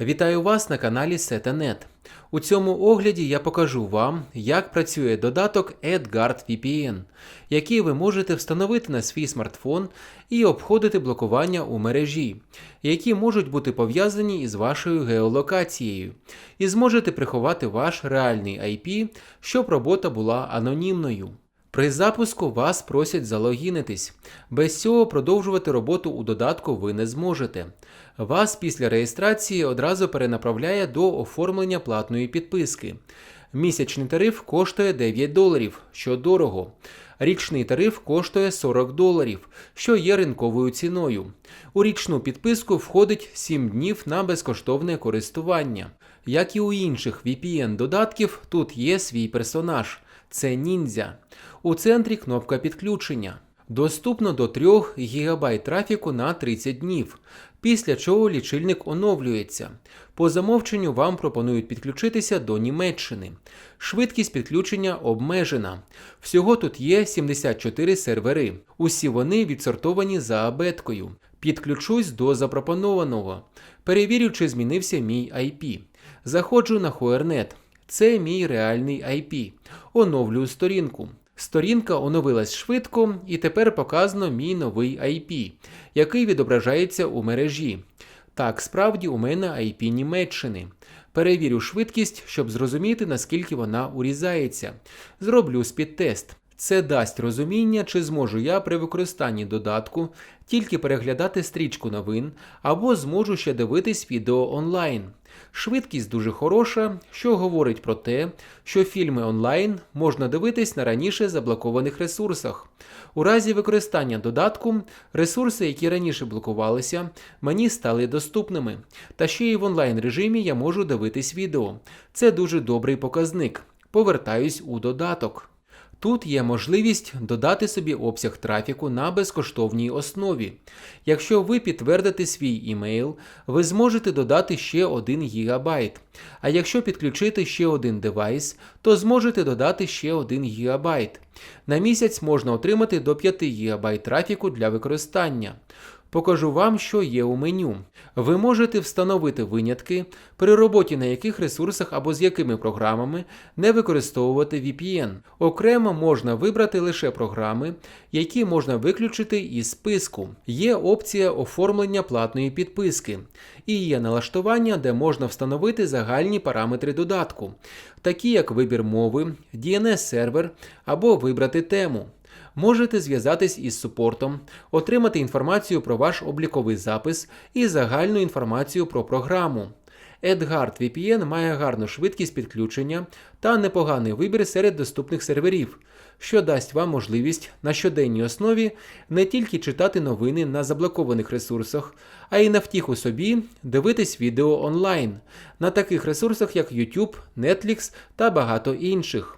Вітаю вас на каналі Seta.net. У цьому огляді я покажу вам, як працює додаток EdGuard VPN, який ви можете встановити на свій смартфон і обходити блокування у мережі, які можуть бути пов'язані із вашою геолокацією, і зможете приховати ваш реальний IP, щоб робота була анонімною. При запуску вас просять залогінитись. Без цього продовжувати роботу у додатку ви не зможете. Вас після реєстрації одразу перенаправляє до оформлення платної підписки. Місячний тариф коштує 9 доларів, що дорого. Річний тариф коштує 40 доларів, що є ринковою ціною. У річну підписку входить 7 днів на безкоштовне користування. Як і у інших VPN-додатків, тут є свій персонаж це ніндзя. У центрі кнопка підключення. Доступно до 3 ГБ трафіку на 30 днів, після чого лічильник оновлюється. По замовченню вам пропонують підключитися до Німеччини. Швидкість підключення обмежена. Всього тут є 74 сервери. Усі вони відсортовані за абеткою. Підключусь до запропонованого. Перевірю, чи змінився мій IP. Заходжу на Hoernet. Це мій реальний IP. Оновлюю сторінку. Сторінка оновилась швидко і тепер показано мій новий IP, який відображається у мережі. Так, справді у мене IP Німеччини. Перевірю швидкість, щоб зрозуміти, наскільки вона урізається. Зроблю спідтест. Це дасть розуміння, чи зможу я при використанні додатку тільки переглядати стрічку новин або зможу ще дивитись відео онлайн. Швидкість дуже хороша, що говорить про те, що фільми онлайн можна дивитись на раніше заблокованих ресурсах. У разі використання додатку ресурси, які раніше блокувалися, мені стали доступними. Та ще й в онлайн режимі я можу дивитись відео. Це дуже добрий показник. Повертаюсь у додаток. Тут є можливість додати собі обсяг трафіку на безкоштовній основі. Якщо ви підтвердите свій імейл, ви зможете додати ще 1 ГБ. А якщо підключити ще один девайс, то зможете додати ще 1 ГБ. На місяць можна отримати до 5 ГБ трафіку для використання. Покажу вам, що є у меню. Ви можете встановити винятки, при роботі на яких ресурсах або з якими програмами не використовувати VPN. Окремо можна вибрати лише програми, які можна виключити із списку. Є опція оформлення платної підписки і є налаштування, де можна встановити загальні параметри додатку, такі як вибір мови, DNS-сервер або вибрати тему. Можете зв'язатись із супортом, отримати інформацію про ваш обліковий запис і загальну інформацію про програму. EdGuard VPN має гарну швидкість підключення та непоганий вибір серед доступних серверів, що дасть вам можливість на щоденній основі не тільки читати новини на заблокованих ресурсах, а й на втіху собі дивитись відео онлайн на таких ресурсах, як YouTube, Netflix та багато інших.